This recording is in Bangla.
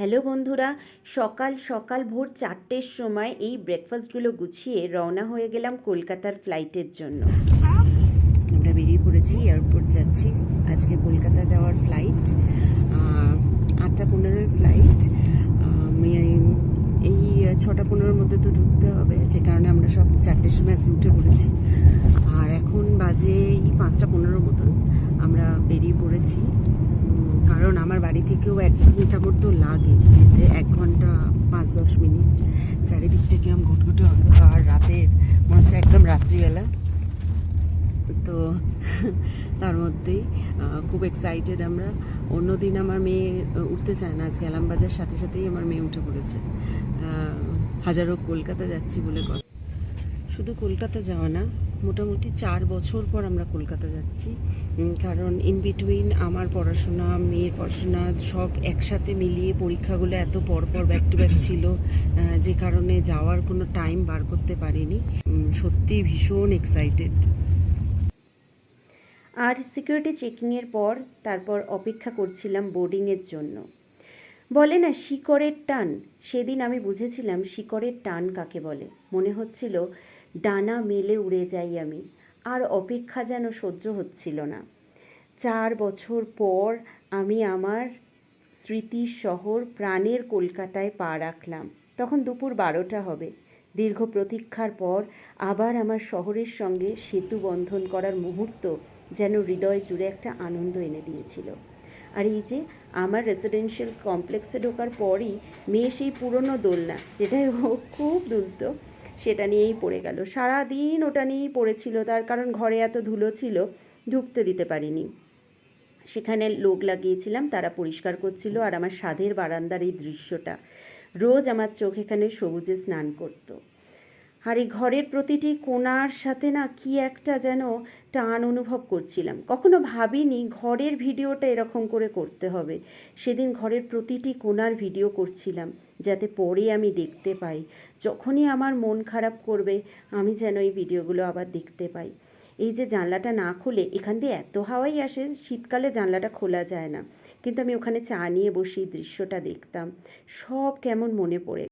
হ্যালো বন্ধুরা, সকাল সকাল ভোর চারটের সময় এই ব্রেকফাস্টগুলো গুছিয়ে রওনা হয়ে গেলাম কলকাতার ফ্লাইটের জন্য। আমরা বেরিয়ে পড়েছি এয়ারপোর্ট যাচ্ছি। আজকে কলকাতা যাওয়ার ফ্লাইট আটটা পনেরোর ফ্লাইট এই ছটা পনেরোর মধ্যে তো ঢুকতে হবে, যে কারণে আমরা সব চারটের সময় আজকে উঠে পড়েছি। আর এখন বাজে এই পাঁচটা পনেরোর মতন। আমরা বেরিয়ে পড়েছি। কারণ আমার বাড়ি থেকেও এক ঘণ্টা মতো লাগে যেতে এক ঘণ্টা পাঁচ দশ মিনিট। চারিদিকটা কিরম ঘুটঘুটে অন্ধকার, রাতের, মনে হচ্ছে একদম রাত্রিবেলা। তো তার মধ্যেই খুব এক্সাইটেড আমরা। অন্যদিন আমার মেয়ে উঠতে চায় না। আজকে অ্যালাম বাজার, সাথে সাথেই আমার মেয়ে উঠে পড়েছে। হাজারো কলকাতা যাচ্ছি বলে কথা। শুধু কলকাতা যাওয়া না মোটামুটি চার বছর পর আমরা কলকাতা যাচ্ছি। কারণ ইন বিটুইন আমার পড়াশোনা, মেয়ের পড়াশোনা সব একসাথে মিলিয়ে পরীক্ষাগুলো এত পর পর ব্যাক টু ব্যাক ছিল যে কারণে যাওয়ার কোনো টাইম বার করতে পারিনি। সত্যি ভীষণ এক্সাইটেড আর সিকিউরিটি চেকিংয়ের পর তারপর অপেক্ষা করছিলাম বোর্ডিংয়ের জন্য। বলে না, শিকড়ের টান। সেদিন আমি বুঝেছিলাম শিকড়ের টান কাকে বলে। মনে হচ্ছিল ডানা মেলে উড়ে যাই আমি, আর অপেক্ষা যেন সহ্য হচ্ছিল না। চার বছর পর আমি আমার স্মৃতির শহর প্রাণের কলকাতায় পা রাখলাম। তখন দুপুর বারোটা হবে। দীর্ঘ প্রতীক্ষার পর আবার আমার শহরের সঙ্গে সেতু বন্ধন করার মুহূর্ত যেন হৃদয় জুড়ে একটা আনন্দ এনে দিয়েছিল। আর এই যে আমার রেসিডেন্সিয়াল কমপ্লেক্সে ঢোকার পরই মেয়ে সেই পুরনো দোলনা যেটাই ও খুব দুলত। সেটা নিয়েই পড়ে গেল। সারা দিন ওটা নিয়েই পড়েছিল, তার কারণ ঘরে এত ধুলো ছিল ঢুকতে দিতে পারিনি। সেখানে লোক লাগিয়েছিলাম, তারা পরিষ্কার করছিল আর আমার সাধের বারান্দার এই দৃশ্যটা। রোজ আমার চোখ এখানে সবুজে স্নান করতো। আর এই ঘরের প্রতিটি কোনার সাথে না কি একটা যেন টান অনুভব করছিলাম। কখনো ভাবিনি ঘরের ভিডিওটা এরকম করে করতে হবে। সেদিন ঘরের প্রতিটি কোণার ভিডিও করছিলাম, যাতে পরে আমি দেখতে পাই। যখনই আমার মন খারাপ করবে, আমি যেন এই ভিডিওগুলো আবার দেখতে পাই। এই যে জানলাটা না খুলে, এখান দিয়ে এত হাওয়াই আসে, শীতকালে জানলাটা খোলা যায় না। কিন্তু আমি ওখানে চা নিয়ে বসে দৃশ্যটা দেখতাম। সব কেমন মনে পড়ে।